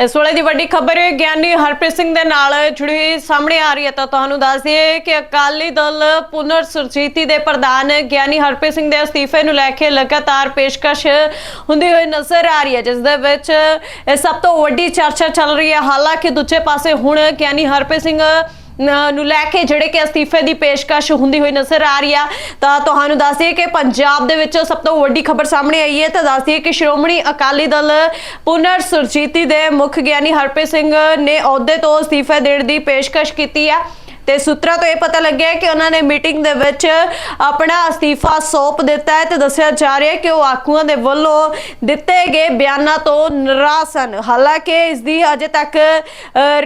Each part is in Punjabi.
ਇਸ ਵੇਲੇ ਦੀ ਵੱਡੀ ਖਬਰ ਗਿਆਨੀ ਹਰਪ੍ਰੀਤ ਸਿੰਘ ਦੇ ਨਾਲ ਜੁੜੀ ਹੋਈ ਸਾਹਮਣੇ ਆ ਰਹੀ ਹੈ ਤਾਂ ਤੁਹਾਨੂੰ ਦੱਸ ਦਈਏ ਕਿ ਅਕਾਲੀ ਦਲ ਪੁਨਰ ਸੁਰਜੀਤੀ ਦੇ ਪ੍ਰਧਾਨ ਗਿਆਨੀ ਹਰਪ੍ਰੀਤ ਸਿੰਘ ਦੇ ਅਸਤੀਫੇ ਨੂੰ ਲੈ ਕੇ ਲਗਾਤਾਰ ਪੇਸ਼ਕਸ਼ ਹੁੰਦੀ ਹੋਈ ਨਜ਼ਰ ਆ ਰਹੀ ਹੈ, ਜਿਸ ਦੇ ਵਿੱਚ ਇਹ ਸਭ ਤੋਂ ਵੱਡੀ ਚਰਚਾ ਚੱਲ ਰਹੀ ਹੈ। ਹਾਲਾਂਕਿ ਦੂਜੇ ਪਾਸੇ ਹੁਣ ਗਿਆਨੀ ਹਰਪ੍ਰੀਤ ਸਿੰਘ ਨ- ਨੂੰ ਲੈ ਕੇ ਜਿਹੜੇ ਕਿ ਅਸਤੀਫੇ ਦੀ ਪੇਸ਼ਕਸ਼ ਹੁੰਦੀ ਹੋਈ ਨਜ਼ਰ ਆ ਰਹੀ ਆ, ਤਾਂ ਤੁਹਾਨੂੰ ਦੱਸ ਦਈਏ ਕਿ ਪੰਜਾਬ ਦੇ ਵਿੱਚ ਸਭ ਤੋਂ ਵੱਡੀ ਖਬਰ ਸਾਹਮਣੇ ਆਈ ਹੈ, ਤਾਂ ਦੱਸ ਦਈਏ ਕਿ ਸ਼੍ਰੋਮਣੀ ਅਕਾਲੀ ਦਲ ਪੁਨਰ ਸੁਰਜੀਤੀ ਦੇ ਮੁੱਖ ਗਿਆਨੀ ਹਰਪ੍ਰੀਤ ਸਿੰਘ ਨੇ ਅਹੁਦੇ ਤੋਂ ਅਸਤੀਫਾ ਦੇਣ ਦੀ ਪੇਸ਼ਕਸ਼ ਕੀਤੀ ਆ ਤੇ ਸੂਤਰਾਂ ਤੋਂ ਇਹ ਪਤਾ ਲੱਗਿਆ ਕਿ ਉਹਨਾਂ ਨੇ ਮੀਟਿੰਗ ਦੇ ਵਿੱਚ ਆਪਣਾ ਅਸਤੀਫਾ ਸੌਂਪ ਦਿੱਤਾ ਹੈ ਤੇ ਦੱਸਿਆ ਜਾ ਰਿਹਾ ਹੈ ਕਿ ਉਹ ਆਗੂਆਂ ਦੇ ਵੱਲੋਂ ਦਿੱਤੇ ਗਏ ਬਿਆਨਾਂ ਤੋਂ ਨਾਰਾਜ਼ ਹਨ। ਹਾਲਾਂਕਿ ਇਸ ਦੀ ਅਜੇ ਤੱਕ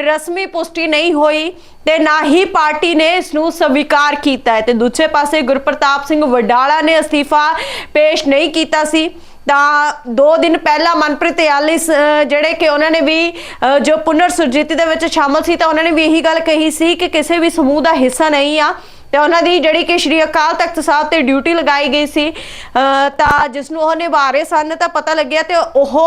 ਰਸਮੀ ਪੁਸ਼ਟੀ ਨਹੀਂ ਹੋਈ ਤੇ ਨਾ ਹੀ ਪਾਰਟੀ ਨੇ ਇਸ ਨੂੰ ਸਵੀਕਾਰ ਕੀਤਾ ਹੈ। ਤੇ ਦੂਜੇ ਪਾਸੇ ਗੁਰਪ੍ਰਤਾਪ ਸਿੰਘ ਵਡਾਲਾ ਨੇ ਅਸਤੀਫਾ ਪੇਸ਼ ਨਹੀਂ ਕੀਤਾ ਸੀ। ਤਾਂ 2 ਦਿਨ ਪਹਿਲਾਂ ਮਨਪ੍ਰੀਤ ਯਾਲੀ ਜਿਹੜੇ ਕਿ ਉਹਨਾਂ ਨੇ ਵੀ ਜੋ ਪੁਨਰ ਸੁਰਜੀਤੀ ਦੇ ਵਿੱਚ ਸ਼ਾਮਲ ਸੀ ਤਾਂ ਉਹਨਾਂ ਨੇ ਵੀ ਇਹੀ ਗੱਲ ਕਹੀ ਸੀ ਕਿ ਕਿਸੇ ਵੀ ਸਮੂਹ ਦਾ ਹਿੱਸਾ ਨਹੀਂ ਆ। ਤੇ ਉਹਨਾਂ ਦੀ ਜਿਹੜੀ ਕਿ ਸ਼੍ਰੀ ਅਕਾਲ ਤਖਤ ਸਾਹਿਬ ਤੇ ਡਿਊਟੀ ਲਗਾਈ ਗਈ ਸੀ। ਅਹ, ਤਾਂ ਜਿਸ ਨੂੰ ਉਹ ਨਿਭਾ ਰਹੇ ਸਨ ਤਾਂ ਪਤਾ ਲੱਗਿਆ ਤੇ ਉਹ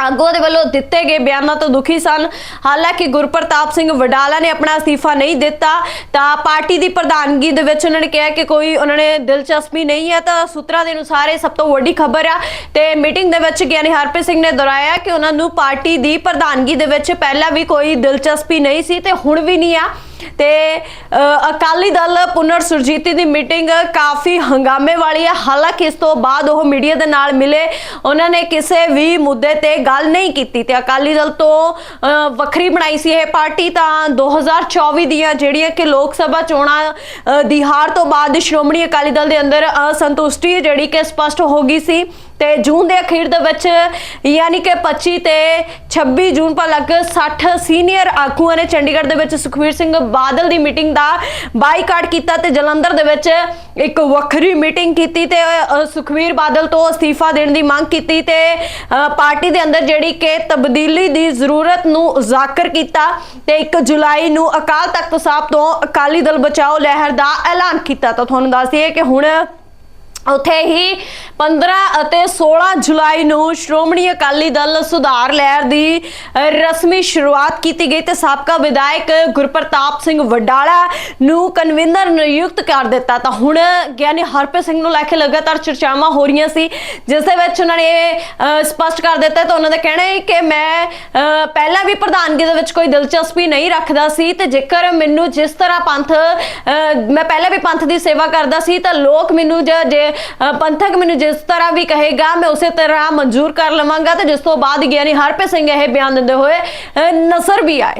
ਆਗੂਆਂ ਦੇ ਵੱਲੋਂ ਦਿੱਤੇ ਗਏ ਬਿਆਨਾਂ ਤੋਂ ਦੁਖੀ ਸਨ। ਹਾਲਾਂਕਿ ਗੁਰਪ੍ਰਤਾਪ ਸਿੰਘ ਵਡਾਲਾ ਨੇ ਆਪਣਾ ਅਸਤੀਫਾ ਨਹੀਂ ਦਿੱਤਾ, ਤਾਂ ਪਾਰਟੀ ਦੀ ਪ੍ਰਧਾਨਗੀ ਦੇ ਵਿੱਚ ਉਹਨਾਂ ਨੇ ਕਿਹਾ ਕਿ ਕੋਈ ਉਹਨਾਂ ਨੇ ਦਿਲਚਸਪੀ ਨਹੀਂ ਹੈ, ਤਾਂ ਸੂਤਰਾਂ ਦੇ ਅਨੁਸਾਰ ਇਹ ਸਭ ਤੋਂ ਵੱਡੀ ਖਬਰ ਆ। ਤੇ ਮੀਟਿੰਗ ਦੇ ਵਿੱਚ ਗਿਆਨੀ ਹਰਪ੍ਰੀਤ ਸਿੰਘ ਨੇ ਦੁਹਰਾਇਆ ਕਿ ਉਹਨਾਂ ਨੂੰ ਪਾਰਟੀ ਦੀ ਪ੍ਰਧਾਨਗੀ ਦੇ ਵਿੱਚ ਪਹਿਲਾਂ ਵੀ ਕੋਈ ਦਿਲਚਸਪੀ ਨਹੀਂ ਸੀ ਤੇ ਹੁਣ ਵੀ ਨਹੀਂ ਆ। ਤੇ ਅਕਾਲੀ ਦਲ ਪੁਨਰ ਸੁਰਜੀਤੀ ਦੀ ਮੀਟਿੰਗ ਕਾਫੀ ਹੰਗਾਮੇ ਵਾਲੀ ਹੈ ਹਾਲਾਂਕਿ ਇਸ ਤੋਂ ਬਾਅਦ ਉਹ ਮੀਡੀਆ ਦੇ ਨਾਲ ਮਿਲੇ। ਉਹਨਾਂ ਨੇ ਕਿਸੇ ਵੀ ਮੁੱਦੇ ਤੇ ਗੱਲ ਨਹੀਂ ਕੀਤੀ ਤੇ ਅਕਾਲੀ ਦਲ ਤੋਂ ਅ, ਵੱਖਰੀ ਬਣਾਈ ਸੀ ਇਹ ਪਾਰਟੀ ਤਾਂ 2024 ਦੀਆਂ ਜਿਹੜੀਆਂ ਕਿ ਲੋਕ ਸਭਾ ਚੋਣਾਂ ਅ, ਦੀ ਹਾਰ ਤੋਂ ਬਾਅਦ ਸ਼੍ਰੋਮਣੀ ਅਕਾਲੀ ਦਲ ਦੇ ਅੰਦਰ ਅਸੰਤੁਸ਼ਟੀ ਜਿਹੜੀ ਕਿ ਸਪਸ਼ਟ ਹੋ ਗਈ ਸੀ। ਤੇ ਜੂਨ ਦੇ ਅਖੀਰ ਦੇ ਵਿੱਚ ਯਾਨੀ ਕਿ 25 ਤੇ 26 ਜੂਨ ਪਰ ਲਗਭਗ 60 ਸੀਨੀਅਰ ਆਗੂਆਂ ਨੇ ਚੰਡੀਗੜ੍ਹ ਦੇ ਵਿੱਚ ਸੁਖਵੀਰ ਸਿੰਘ ਬਾਦਲ ਦੀ ਮੀਟਿੰਗ ਦਾ ਬਾਈਕਾਟ ਕੀਤਾ ਤੇ ਜਲੰਧਰ ਦੇ ਵਿੱਚ ਇੱਕ ਵੱਖਰੀ ਮੀਟਿੰਗ ਕੀਤੀ ਤੇ ਅ, ਸੁਖਵੀਰ ਬਾਦਲ ਤੋਂ ਅਸਤੀਫਾ ਦੇਣ ਦੀ ਮੰਗ ਕੀਤੀ ਤੇ ਪਾਰਟੀ ਦੇ ਅੰਦਰ ਜਿਹੜੀ ਕਿ ਤਬਦੀਲੀ ਦੀ ਜ਼ਰੂਰਤ ਨੂੰ ਉਜਾਗਰ ਕੀਤਾ ਤੇ 1 ਜੁਲਾਈ ਨੂੰ ਅਕਾਲ ਤਖਤ ਸਾਹਿਬ ਤੋਂ ਅਕਾਲੀ ਦਲ ਬਚਾਓ ਲਹਿਰ ਦਾ ਐਲਾਨ ਕੀਤਾ। ਤਾਂ ਤੁਹਾਨੂੰ ਦੱਸ ਦਈਏ ਕਿ ਹੁਣ ਉੱਥੇ ਹੀ 15 ਅਤੇ 16 ਜੁਲਾਈ ਨੂੰ ਸ਼੍ਰੋਮਣੀ ਅਕਾਲੀ ਦਲ ਸੁਧਾਰ ਲਹਿਰ ਦੀ ਰਸਮੀ ਸ਼ੁਰੂਆਤ ਕੀਤੀ ਗਈ ਤੇ ਸਾਬਕਾ ਵਿਧਾਇਕ ਗੁਰਪ੍ਰਤਾਪ ਸਿੰਘ ਵਡਾਲਾ ਨੂੰ ਕਨਵੀਨਰ ਨਿਯੁਕਤ ਕਰ ਦਿੱਤਾ। ਤਾਂ ਹੁਣ ਗਿਆਨੀ ਹਰਪ੍ਰੀਤ ਸਿੰਘ ਨੂੰ ਲੈ ਕੇ ਲਗਾਤਾਰ ਚਰਚਾਵਾਂ ਹੋ ਰਹੀਆਂ ਸੀ ਜਿਸ ਦੇ ਵਿੱਚ ਉਹਨਾਂ ਨੇ ਇਹ, ਅ, ਸਪਸ਼ਟ ਕਰ ਦਿੱਤਾ ਤਾਂ ਉਹਨਾਂ ਦਾ ਕਹਿਣਾ ਹੈ ਕਿ ਮੈਂ ਪਹਿਲਾਂ ਵੀ ਪ੍ਰਧਾਨਗੀ ਦੇ ਵਿੱਚ ਕੋਈ ਦਿਲਚਸਪੀ ਨਹੀਂ ਰੱਖਦਾ ਸੀ ਤੇ ਜੇਕਰ ਮੈਨੂੰ ਜਿਸ ਤਰ੍ਹਾਂ ਪੰਥ ਮੈਂ ਪਹਿਲਾਂ ਵੀ ਪੰਥ ਦੀ ਸੇਵਾ ਕਰਦਾ ਸੀ ਤਾਂ ਲੋਕ ਮੈਨੂੰ ਜ- ਜੇ ਪੰਥਕ ਮੈਨੂੰ ਜਿਸ ਤਰ੍ਹਾਂ ਵੀ ਕਹੇਗਾ ਮੈਂ ਉਸੇ ਤਰ੍ਹਾਂ ਮਨਜ਼ੂਰ ਕਰ ਲਵਾਂਗਾ ਤੇ ਜਿਸ ਤੋਂ ਬਾਅਦ ਗਿਆਨੀ ਹਰਪ੍ਰੀਤ ਸਿੰਘ ਇਹ ਬਿਆਨ ਦਿੰਦੇ ਹੋਏ ਅ, ਨਜ਼ਰ ਵੀ ਆਏ।